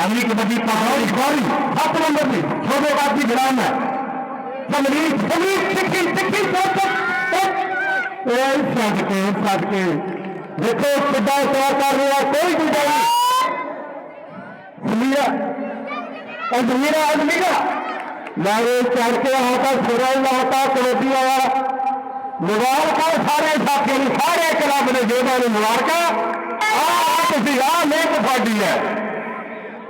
अगली कबड्डी इकबारी सात नंबर की शोभेबाद की गिरान है समीर समीर सिक्किम सिक्किम सदके सदके देखो किड्डा सवार कर रहा कोई दूजा नहीं समीरा अजमीरा अजमीरा लारे चढ़ के आता सुरल आता कबड्डी आया मुबारक सारे साथियों सारे क्लब ने जेबा मुबारक आ तुम आ मेहनत साड़ी है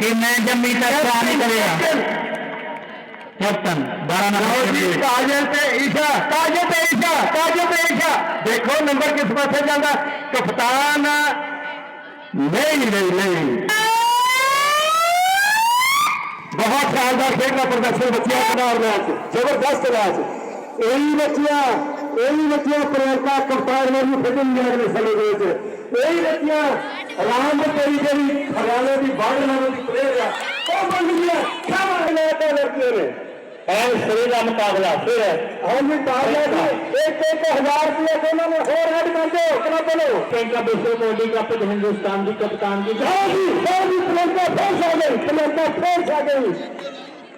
कि मैं ज़मीन का काम करेगा। देखो नंबर किस पास जाता कप्तान नहीं नहीं नहीं। बहुत शानदार खेल का प्रदर्शन बच्चिया बना हाँ। और मैच। ज़बरदस्त मैच। यही बच्चिया यही बच्चिया प्रियंका कप्तान ने भी फिटिंग में हिस्सा यही बच्चिया ਮੈਚ ਇਹੀ ਬੱਚਿਆਂ ਇਹੀ ਬੱਚਿਆਂ ਪ੍ਰਿਯੰਕਾ ਕਪਤਾਨ ਨੇ ਵੀ ਖੇਡਣ ਦੀ ਅਗਲੇ ਸਮੇਂ ਦੇ ਵਿੱਚ ਇਹੀ ਬੱਚਿਆਂ ਰਾਮ ਤੇਰੀ ਜਿਹੜੀ ਹਰਿਆਣੇ ਦੀ ਬਾੜ ਨਾਲੋਂ ਦੀ ਪਲੇਅਰ ਆ ਉਹ ਬਣ ਗਈਆਂ ਖਾਵਾਂ ਲੈ ਕੇ ਲੜਕੀਆਂ ਨੇ ਐ ਸਰੇ ਦਾ ਮੁਕਾਬਲਾ ਫਿਰ ਹਾਂ ਜੀ ਮੁਕਾਬਲਾ ਜੀ ਇੱਕ ਇੱਕ ਹਜ਼ਾਰ ਰੁਪਏ ਦੋਨਾਂ ਨੇ ਹੋਰ ਹੈਡ ਕਰ ਦਿਓ ਕਿਨਾ ਬੋਲੋ ਕੇਂਕਾ ਵਿਸ਼ਵ ਮੋਡੀ ਕੱਪ ਹਿੰਦੁਸਤਾਨ ਦੀ ਕਪਤਾਨ ਦੀ ਜਾਓ ਜੀ ਜਾਓ ਜੀ ਪ੍ਰਿਯੰਕਾ ਫੇਰ ਆ ਗਈ ਪ੍ਰਿਯੰਕਾ ਫੇਰ ਆ ਗਈ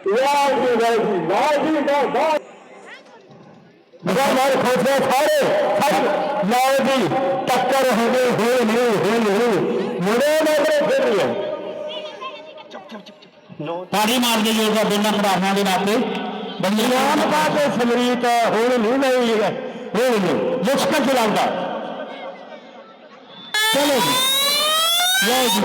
ਵਾਹ ਜੀ ਵਾਹ ਜੀ ਵਾਹ ਜੀ ਵਾਹ ਵਾਹ ਮਗਰ ਖੋਸੇ ਸਾਰੇ ਸਭ ਲਾਓ ਜੀ ਟੱਕਰ ਹੋ ਗਈ ਹੋਈ ਨਹੀਂ सारे सब लाओ जी टक्कर हो गई नहीं मुड़े फिर ताली मार दोनों प्रार्थना के नाते बलियान समरीत हुई नहीं नहीं नहीं मुश्किल चलाऊँगा चलो जी। जी।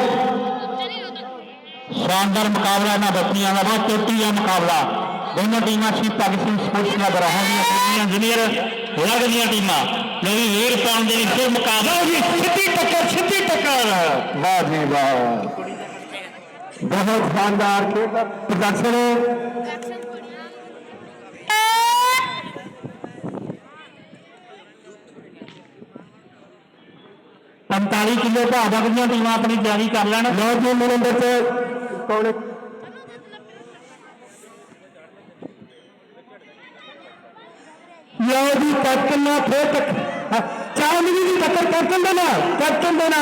शानदार मुकाबला ना बच्चियाँ ना बहुत चोटी है मुकाबला। दोनों team Shri Bhagat Singh sports club रहोगी अलग टीम जो भी फिर मुकाबला टक्कर टक्कर वाह बहुत शानदार प्रदर्शन पंताली किलो भाजपा टीम अपनी तैयारी कर लो जी मेरे ಯಾವುದು ಕತ್ತನ್ನ ಫೋಟಕ್ ಚಾಮುಂಡಿ ತಕ್ಕ ಕರ್ಕೊಂಡನ ಕರ್ಕೊಂಡನ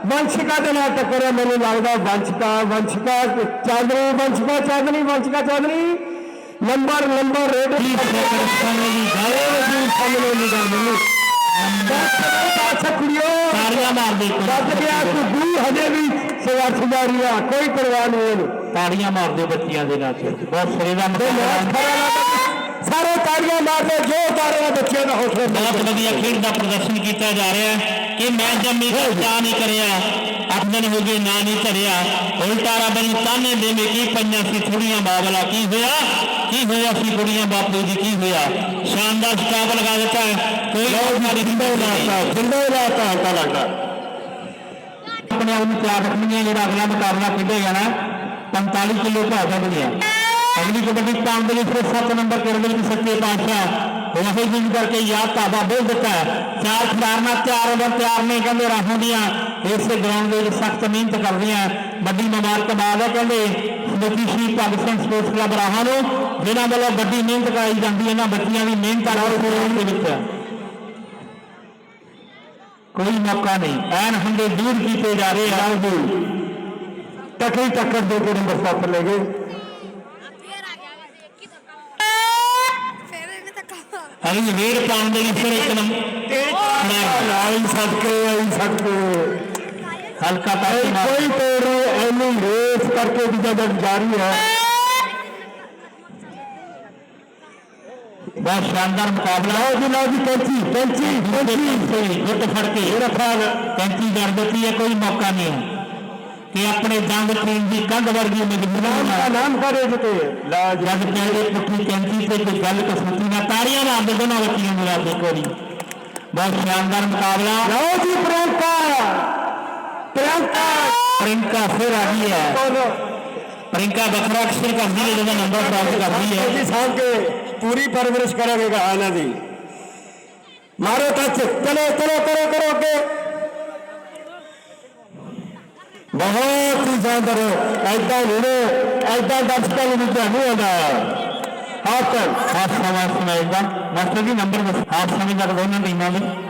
वंशिका के नाम टक्कर है मैंने लगता वंशिका वंशिका चांदनी वंशिका चांदनी वंशिका चांदनी नंबर नंबर कोई परवाह नहीं ताड़िया मार दो बच्चिया बहुत सरेगा ਸਰੇ ਦਾ ਤਾੜੀਆਂ ਮਾਰਦੇ ਜੋ ਤਾੜੀਆਂ ਬੱਚਿਆਂ ਦਾ ਹੌਸਲਾ ਬਹੁਤ ਵਧੀਆ ਖੇਡ ਦਾ ਪ੍ਰਦਰਸ਼ਨ ਕੀਤਾ ਜਾ ਰਿਹਾ ਹੈ ਕਿ ਮੈਂ ਜੰਮੀ ਜਾ ਨਹੀਂ ਕਰਿਆ ਅੱਠ ਦਿਨ ਹੋ ਗਏ ਨਾ ਨਹੀਂ ਧਰਿਆ। ਉਲਟਾ ਰੱਬ ਨੂੰ ਤਾਨੇ ਦੇਵੇਂ ਕੀ ਪਈਆਂ ਸੀ ਥੋੜੀਆਂ ਬਾਬਲਾ। ਕੀ ਹੋਇਆ? ਕੀ ਹੋਇਆ ਸੀ ਕੁੜੀਆਂ ਬਾਪੂ ਜੀ? ਕੀ ਹੋਇਆ? ਸ਼ਾਨਦਾਰ ਸਟਾਪ ਲਗਾ ਦਿੱਤਾ ਹੈ। ਕੋਈ ਸਾਡੀ ਜਿੰਦਾ ਲਾਤਾ ਜਿੰਦਾ ਲਾਤਾ ਤਾਂ ਲੱਗਦਾ। ਆਪਣੇ ਆਪ ਨੂੰ ਤਿਆਰ ਰੱਖਣੀਆਂ ਜਿਹੜਾ ਅਗਲਾ ਮੁਕਾਬਲਾ ਖੇਡਿਆ ਜਾਣਾ 45 ਕਿਲੋ ਭਾਜਾ ਬਣਿਆ। ਅਗਲੀ ਕਬੱਡੀ ਪਾਉਣ ਦੇ ਫਿਰ 7 ਨੰਬਰ ਕਰਦੇ ਵਿੱਚ ਸੱਚੇ ਪਾਤਸ਼ਾਹ ਉਹ ਜੀ ਕਰਕੇ ਯਾਦ ਤਾਬਾ ਬੋਲ ਦਿੱਤਾ। ਚਾਰ ਖਿਡਾਰਨਾ ਤਿਆਰ ਹੋ ਤਿਆਰ ਨੇ ਕਹਿੰਦੇ ਰਾਹੋਂ ਦੀਆਂ। ਇਸੇ ਗਰਾਊਂਡ ਦੇ ਵਿੱਚ ਸਖਤ ਮਿਹਨਤ ਕਰਦੇ ਆ। ਵੱਡੀ ਮੁਬਾਰਕਬਾਦ ਹੈ ਕਹਿੰਦੇ ਸਮਿਤੀ ਸ਼੍ਰੀ ਭਗਤ ਸਿੰਘ ਸਪੋਰਟਸ ਕਲੱਬ ਰਾਹਾਂ ਨੂੰ ਜਿਨ੍ਹਾਂ ਵੱਲੋਂ ਵੱਡੀ ਮਿਹਨਤ ਕਰਾਈ ਜਾਂਦੀ ਹੈ ਇਹਨਾਂ ਬੱਚਿਆਂ ਦੀ ਮਿਹਨਤ ਨਾਲ ਗਰਾਊਂਡ ਦੇ ਵਿੱਚ ਕੋਈ ਮੌਕਾ ਨਹੀਂ। ਐਨ ਹੰਦੇ ਦੂਰ ਕੀਤੇ ਜਾ ਰਹੇ ਆ। ਟੱਕਰੀ ਟੱਕਰ ਦੇ ਕੇ ਨੰਬਰ 7 ਲੈ ਗਏ। ਧੱਕਾ ਅਲੀ ਵੇਰ ਪਾਉਣ ਦੇ ਲਈ ਫਿਰ ਇੱਕ ਨੰਬਰ ਆਈ ਸਦਕੇ ਆਈ ਸਦਕੇ ਹਲਕਾ ਤਾਈ ਕੋਈ ਤੋੜ ਐਨੀ ਰੇਸ ਕਰਕੇ ਵੀ ਜਦ ਜਾਰੀ ਹੈ ਬਹੁਤ ਸ਼ਾਨਦਾਰ ਮੁਕਾਬਲਾ ਹੈ ਜੀ ਲਓ ਜੀ ਕੈਂਚੀ ਕੈਂਚੀ ਕੈਂਚੀ ਗੁੱਟ ਫੜ कि अपने दंद पीन की कंध वर्गी दोनों बहुत शानदार मुकाबला लो जी प्रियंका प्रियंका प्रियंका फिर आ गई है प्रियंका बखरा अक्षर का ज़िले नंबर प्राप्त कर दी है जी साहब के पूरी परवरिश करेगा जी मारो टच चलो चलो करो करो के ਬਹੁਤ ਹੀ ਸ਼ਾਨਦਾਰ ਐਦਾਂ ਨਹੀਂ ਐਦਾਂ ਦਰਸ਼ਕਾਂ ਨੂੰ ਨਹੀਂ ਆਉਂਦਾ ਹਾਫ ਟਾਈਮ ਹਾਫ ਸਮਾਂ ਸਮੇਂ ਦਾ ਮਾਸਟਰ ਜੀ ਨੰਬਰ ਦੱਸ। ਹਾਫ ਸਮੇਂ ਤੱਕ ਦੋਨਾਂ ਟੀਮਾਂ ਦੇ।